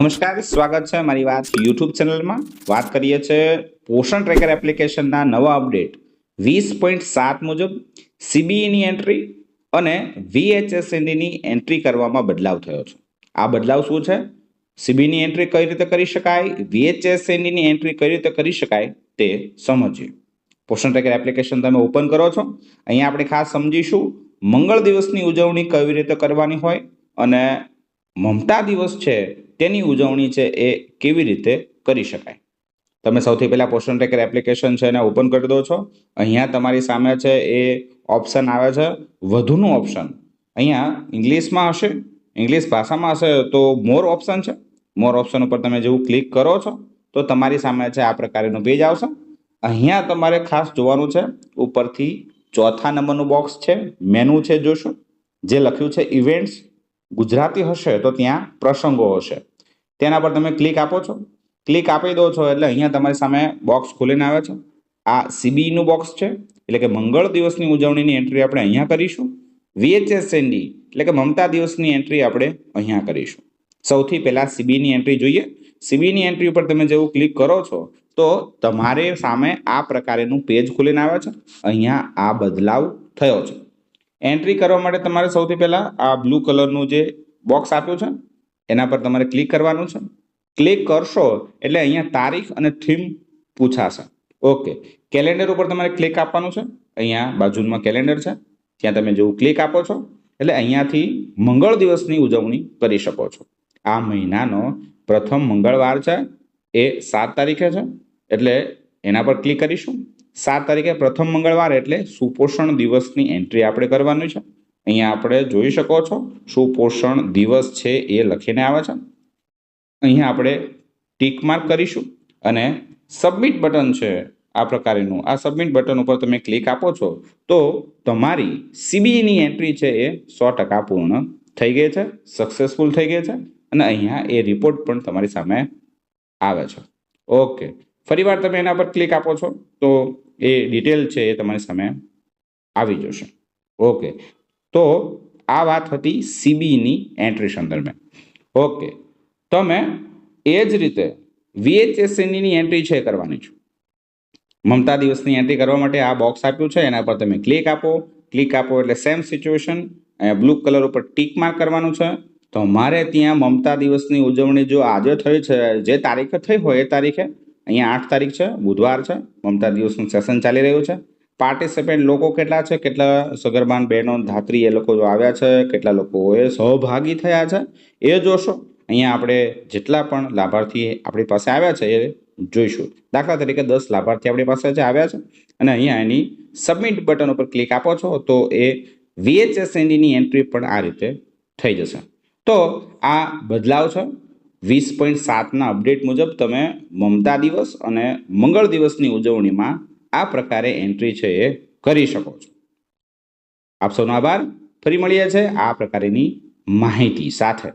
નમસ્કાર, સ્વાગત છે મારી વાત યુટ્યુબ ચેનલમાં. વાત કરીએ છીએ પોષણ ટ્રેકર એપ્લિકેશનના નવા અપડેટ વીસ પોઈન્ટ સાત મુજબ સીબીઈની એન્ટ્રી અને વીએચએસએનડીની એન્ટ્રી કરવામાં બદલાવ થયો છે. આ બદલાવ શું છે? સીબીની એન્ટ્રી કઈ રીતે કરી શકાય? વીએચએસએનડીની એન્ટ્રી કઈ રીતે કરી શકાય? તે સમજીએ. પોષણ ટ્રેકર એપ્લિકેશન તમે ઓપન કરો છો. અહીંયા આપણે ખાસ સમજીશું, મંગળ દિવસની ઉજવણી કેવી રીતે કરવાની હોય અને મમતા દિવસ છે તેની ઉજવણી છે એ કેવી રીતે કરી શકાય? તમે સૌથી પહેલાં પોસ્ટન ટ્રેકર એપ્લિકેશન છે એને ઓપન કરી દો છો. અહીંયા તમારી સામે છે એ ઓપ્શન આવે છે. વધુનું ઓપ્શન અહીંયા ઇંગ્લિશમાં હશે, ઇંગ્લિશ ભાષામાં હશે તો મોર ઓપ્શન છે. મોર ઓપ્શન ઉપર તમે જેવું ક્લિક કરો છો તો તમારી સામે છે આ પ્રકારનું પેજ આવશે. અહીંયા તમારે ખાસ જોવાનું છે, ઉપરથી ચોથા નંબરનું બોક્સ છે મેનુ છે જોશો, જે લખ્યું છે ઇવેન્ટ્સ ગુજરાતી હશે તો ત્યાં પ્રસંગો હશે. તેના પર તમે ક્લિક આપો છો. ક્લિક આપી દો છો એટલે અહીંયા તમારી સામે બોક્સ ખોલીને આવે છે. આ સીબીનું બોક્સ છે. એટલે કે મંગળ દિવસની ઉજવણીની એન્ટ્રી આપણે અહીંયા કરીશું. વીએચએસ એનડી એટલે કે મમતા દિવસની એન્ટ્રી આપણે અહીંયા કરીશું. સૌથી પહેલાં સીબીની એન્ટ્રી જોઈએ. સીબીની એન્ટ્રી ઉપર તમે જેવું ક્લિક કરો છો, તો તમારે સામે આ પ્રકારેનું પેજ ખોલીને આવે છે. અહીંયા આ બદલાવ થયો છે. એન્ટ્રી કરવા માટે તમારે સૌથી પહેલાં આ બ્લુ કલરનું જે બોક્સ આપ્યું છે, એના પર તમારે ક્લિક કરવાનું છે. ક્લિક કરશો એટલે અહીંયા તારીખ અને થીમ પૂછાશે. ઓકે કેલેન્ડર ઉપર તમારે ક્લિક આપવાનું છે. અહીંયા બાજુમાં કેલેન્ડર છે. ત્યાં તમે જેવું ક્લિક આપો છો, એટલે અહીંયાથી મંગળ દિવસની ઉજવણી કરી શકો છો. આ મહિનાનો પ્રથમ મંગળવાર છે, એ સાત તારીખે છે, એટલે એના પર ક્લિક કરીશું. સાત તારીખે પ્રથમ મંગળવાર એટલે સુપોષણ દિવસની એન્ટ્રી આપણે કરવાની છે. અહીંયા આપણે જોઈ શકો છો, સુપોષણ દિવસ છે એ લખીને આવે છે. અહીંયા આપણે ટીક માર્ક કરીશું અને સબમિટ બટન છે આ પ્રકારેનું. આ સબમિટ બટન ઉપર તમે ક્લિક આપો છો, તો તમારી સીબીની એન્ટ્રી છે એ સો ટકા પૂર્ણ થઈ ગઈ છે સક્સેસફુલ થઈ ગઈ છે અને અહીંયા એ રિપોર્ટ પણ તમારી સામે આવે છે. ઓકે ફરીવાર તમે એના પર ક્લિક આપો છો, તો એ ડિટેલ છે એ તમારી સામે આવી જશે. ઓકે તો આ વાત હતી સીબીની એન્ટ્રી સંદર્ભે ઓકે તમે એ જ રીતે વીએચએસએનની એન્ટ્રી છે કરવાની છે. મમતા દિવસની એન્ટ્રી કરવા માટે આ બોક્સ આપ્યું છે, એના પર તમે ક્લિક આપો. ક્લિક આપો એટલે સેમ સિચ્યુએશન બ્લુ કલર ઉપર ટીક માર્ક કરવાનું છે. તો મારે ત્યાં મમતા દિવસની ઉજવણી જો આજે થઈ છે, જે તારીખે થઈ હોય એ તારીખે અહીંયા આઠ તારીખ છે, બુધવાર છે, મમતા દિવસનું સેશન ચાલી રહ્યું છે. પાર્ટિસિપેન્ટ લોકો કેટલા છે, કેટલા સગર્ભાન બહેનો ધાત્રી એ લોકો જો આવ્યા છે, કેટલા લોકોએ સહભાગી થયા છે, એ જોશો. અહીંયા આપણે જેટલા પણ લાભાર્થી આપણી પાસે આવ્યા છે, એ જોઈશું. દાખલા તરીકે દસ લાભાર્થી આપણી પાસે જે આવ્યા છે, અને અહીંયા એની સબમિટ બટન ઉપર ક્લિક આપો છો, તો એ વીએચએસએનડીની એન્ટ્રી પણ આ રીતે થઈ જશે. તો આ બદલાવ છે વીસ પોઈન્ટ સાતના અપડેટ મુજબ તમે મમતા દિવસ અને મંગળ દિવસની ઉજવણીમાં આ પ્રકારે એન્ટ્રી છે એ કરી શકો છો. આપ સૌનો આભાર. ફરી મળીએ છે આ પ્રકારની માહિતી સાથે.